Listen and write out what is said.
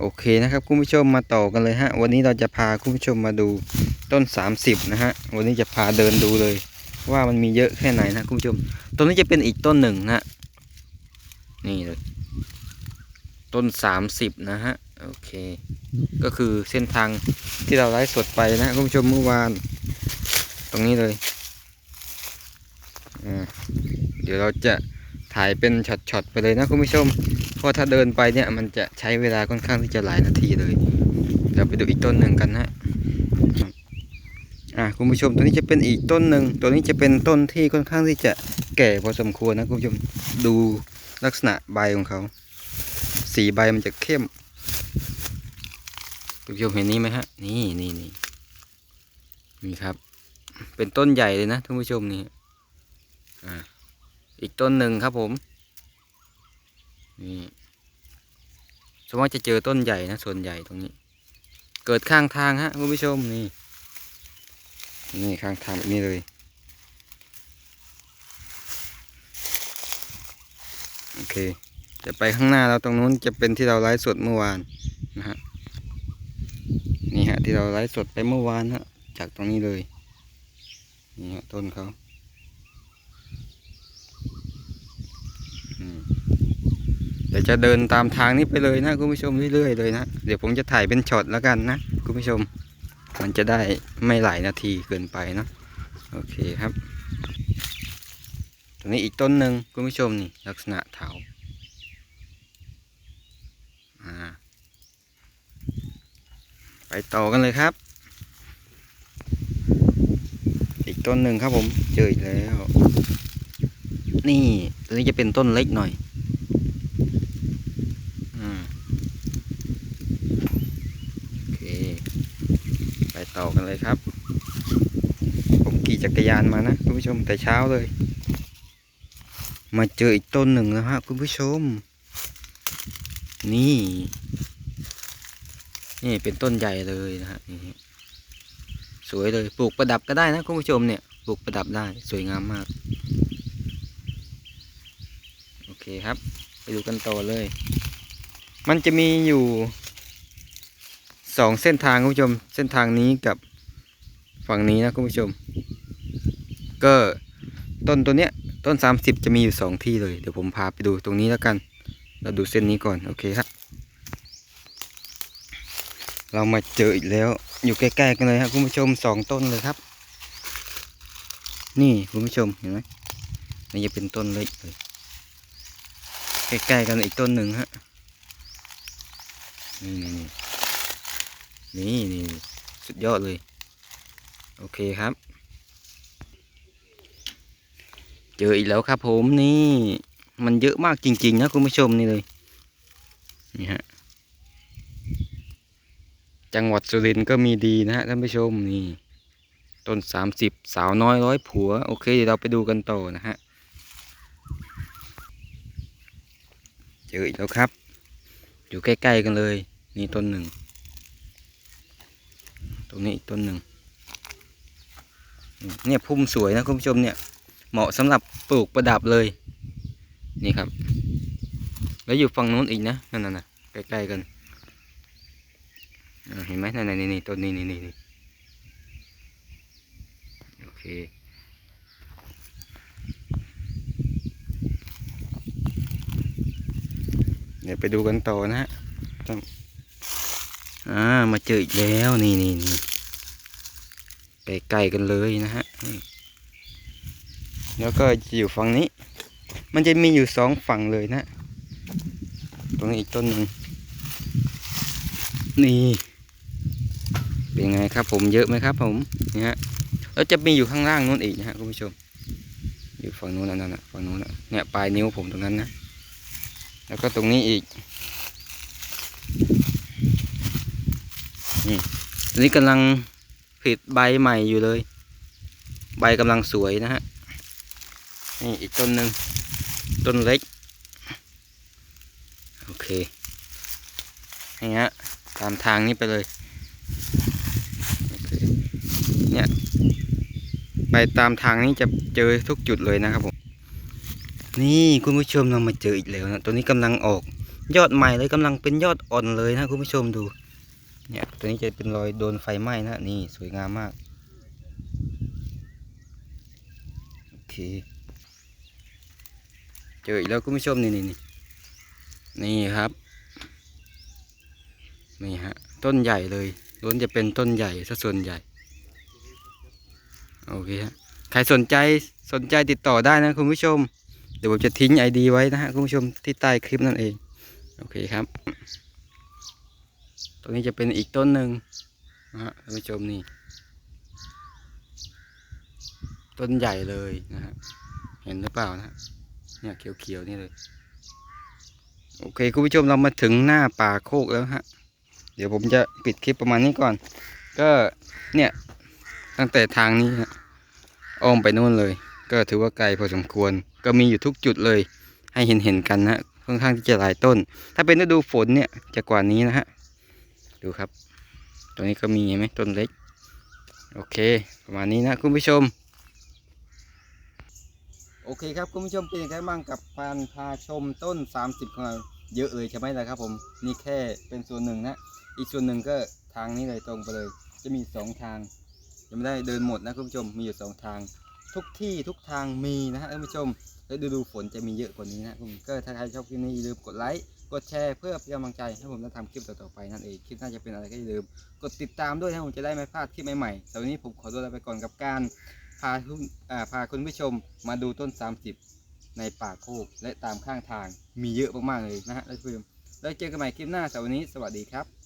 โอเคนะครับคุณผู้ชมมาต่อกันเลยฮะ วันนี้เราจะพาคุณผู้ชมมาดูต้น 30 นะฮะ วันนี้จะพาเดินดูเลย ว่ามันมีเยอะแค่ไหนนะคุณผู้ชมต้นนี้จะเป็นอีกต้นหนึ่งนะฮะนี่เลยต้น 30 นะฮะ โอเค ก็คือเส้นทางที่เราไลฟ์สดไปนะคุณผู้ชมเมื่อวาน ตรงนี้เลยอ่าเดี๋ยวเราจะถ่ายเป็นช็อตๆไปเลยนะคุณผู้ชม ราะถ้าเดินไปเนี่ยมันจะใช้เวลาค่อนข้างที่จะหลายนาทีเลยเดี๋ยวไปดูอีกต้นหนึ่งกันนะอ่าคุณผู้ชมตัวนี้จะเป็นอีกต้นหนึ่งตัวนี้จะเป็นต้นที่ค่อนข้างที่จะแก่พอสมควรนะคุณผู้ชมดูลักษณะใบของเขา สีใบมันจะเข้มคุณผู้ชมเห็นนี้ไหมฮะ นี่นี่นี่นี่ครับ เป็นต้นใหญ่เลยนะท่านผู้ชมนี่อ่าอีกต้นหนึ่งครับผม นี่ สมมติจะเจอต้นใหญ่นะ ส่วนใหญ่ตรงนี้ เกิดข้างทางฮะคุณผู้ชมนี่ นี่ข้างทางแบบนี้เลย โอเค จะไปข้างหน้าเราตรงนู้นจะเป็นที่เราไลฟ์สดเมื่อวานนะฮะ นี่ฮะที่เราไลฟ์สดไปเมื่อวานฮะ จากตรงนี้เลย นี่ฮะต้นเขาอืม เดี๋ยวจะเดินตามทางนี้ไปเลยนะคุณผู้ชมเรื่อยๆเลยนะเดี๋ยวผมจะถ่ายเป็นช็อตแล้วกันนะคุณผู้ชม มันจะได้ไม่หลายนาทีเกินไปเนาะโอเคครับตรงนี้อีกต้นหนึ่งคุณผู้ชมนี่ลักษณะเถาอ่าไปต่อกันเลยครับ อีกต้นหนึ่งครับผมเจออีกแล้ว นี่ตัวนี้จะเป็นต้นเล็กหน่อย อืมโอเค ไปต่อ กันเลยครับ ผมขี่จักรยานมานะคุณผู้ชมแต่เช้าเลย มาเจออีกต้นหนึ่งแล้วฮะคุณผู้ชม นี่ นี่เป็นต้นใหญ่เลยนะฮะนี่สวยเลยปลูกประดับก็ได้นะคุณผู้ชมเนี่ยปลูกประดับได้สวยงามมากโอเคครับ ไปดูกันต่อเลย มันจะมีอยู่สองเส้นทางคุณผู้ชม เส้นทางนี้กับ ฝั่งนี้นะคุณผู้ชม ก็ต้นตัวเนี้ยต้น 30 จะมีอยู่สองที่เลย เดี๋ยวผมพาไปดูตรงนี้แล้วกัน เราดูเส้นนี้ก่อน โอเคครับ เรามาเจออีกแล้ว อยู่ใกล้ๆกันเลยครับคุณผู้ชมสองต้นเลยครับ นี่คุณผู้ชมเห็นไหมนี่จะเป็นต้นเล็กเลยใกล้ๆกันอีกต้นหนึ่งฮะนี่นี่นี่นี่สุดยอดเลย โอเคครับ เจออีกแล้วครับผมนี่ มันเยอะมากจริง ๆ นะคุณผู้ชมนี่เลยนี่ฮะจังหวัดสุรินทร์ก็มีดีนะฮะท่านผู้ชมนี่ต้นสามสิบสาวน้อยร้อยผัว โอเคเดี๋ยวเราไปดูกันต่อนะฮะเจออีกแล้วครับ อยู่ใกล้ ๆ กันเลย นี่ต้นหนึ่ง ตรงนี้อีกต้นหนึ่ง เนี่ยพุ่มสวยนะคุณผู้ชมเนี่ย เหมาะสำหรับปลูกประดับเลย นี่ครับ แล้วอยู่ฝั่งนู้นอีกนะนั่นน่ะใกล้ๆกันเห็นไหมนั่นนี่นี่ต้นนี้นี่นี่โอเคเดี๋ยวไปดูกันต่อนะฮะอ่ามาเจออีกแล้วนี่นี่นี่ ใกล้ๆกันเลยนะฮะแล้วก็อยู่ฝั่งนี้ มันจะมีอยู่สองฝั่งเลยนะ ตรงนี้อีกต้นหนึ่งนี่เป็นไงครับผมเยอะไหมครับผมนี่ฮะแล้วจะมีอยู่ข้างล่างนู้นอีกนะฮะคุณผู้ชม อยู่ฝั่งนู้นนั่นน่ะฝั่งนู้นน่ะเนี่ยปลายนิ้วผมตรงนั้นนะ แล้วก็ตรงนี้อีกนี่ตอนนี้กำลัง ผลิใบใหม่อยู่เลย ใบกำลังสวยนะฮะนี่อีกต้นหนึ่งต้นเล็ก โอเคนี่ฮะตามทางนี้ไปเลยเคเนี่ยไปตามทางนี้จะเจอทุกจุดเลยนะครับผม นี่คุณผู้ชมเรามาเจออีกแล้วนะตัวนี้กำลังออกยอดใหม่เลยกำลังเป็นยอดอ่อนเลยนะคุณผู้ชมดู เนี่ยตัวนี้จะเป็นรอยโดนไฟไหม้นะนี่สวยงามมากโอเคเจออีกแล้วคุณผู้ชมนี่นี่นี่นี่ครับนี่ฮะต้นใหญ่เลยล้วนจะเป็นต้นใหญ่ซะส่วนใหญ่โอเคฮะใครสนใจสนใจติดต่อได้นะคุณผู้ชม เดี๋ยวผมจะทิ้งไอดีไว้นะฮะคุณผู้ชมที่ใต้คลิปนั่นเอง โอเคครับ ตรงนี้จะเป็นอีกต้นหนึ่งนะฮะคุณผู้ชมนี่ ต้นใหญ่เลยนะฮะเห็นหรือเปล่านะเนี่ยเขียวๆนี่เลย โอเคคุณผู้ชมเรามาถึงหน้าป่าโคกแล้วฮะ เดี๋ยวผมจะปิดคลิปประมาณนี้ก่อน ก็เนี่ยตั้งแต่ทางนี้ฮะอ้อมไปนู่นเลย ก็ถือว่าไกลพอสมควร ก็มีอยู่ทุกจุดเลยให้เห็นเห็นๆกันนะค่อนข้างที่จะหลายต้น ถ้าเป็นฤดูฝนเนี่ยจะกว่านี้นะฮะ ดูครับ ตรงนี้ก็มีเห็นไหมต้นเล็ก โอเค ประมาณนี้นะคุณผู้ชม โอเคครับคุณผู้ชมเป็นยังไงบ้างกับการพาชมต้น 30ของเราเยอะเลยใช่ไหมล่ะครับผม นี่แค่เป็นส่วนหนึ่งนะ อีกส่วนหนึ่งก็ทางนี้เลยตรงไปเลย จะมีสองทาง ยังไม่ได้เดินหมดนะคุณผู้ชม มีอยู่สองทาง ทุกที่ทุกทางมีนะฮะคุณผู้ชม แล้วดูดูฝนจะมีเยอะกว่านี้นะคุณก็ถ้าใครชอบคลิปนี้อย่าลืมกดไลค์ กดแชร์เพื่อเป็นกำลังใจให้ผมได้ทำคลิปต่อๆไปนั่นเองคลิปหน่าจะเป็นอะไรก็อย่าลืม กดติดตามด้วยนะผมจะได้ไม่พลาดคลิปใหม่ๆแต่วันนี้ผมขอตัวลาไปก่อนกับการพาคุณพาคุณผู้ชมมาดูต้น 30 ในป่าโคกและตามข้างทางมีเยอะมากๆเลยนะฮะท่านผู้ชมแล้วเจอกันใหม่คลิปหน้าสำหรับวันนี้สวัสดีครับ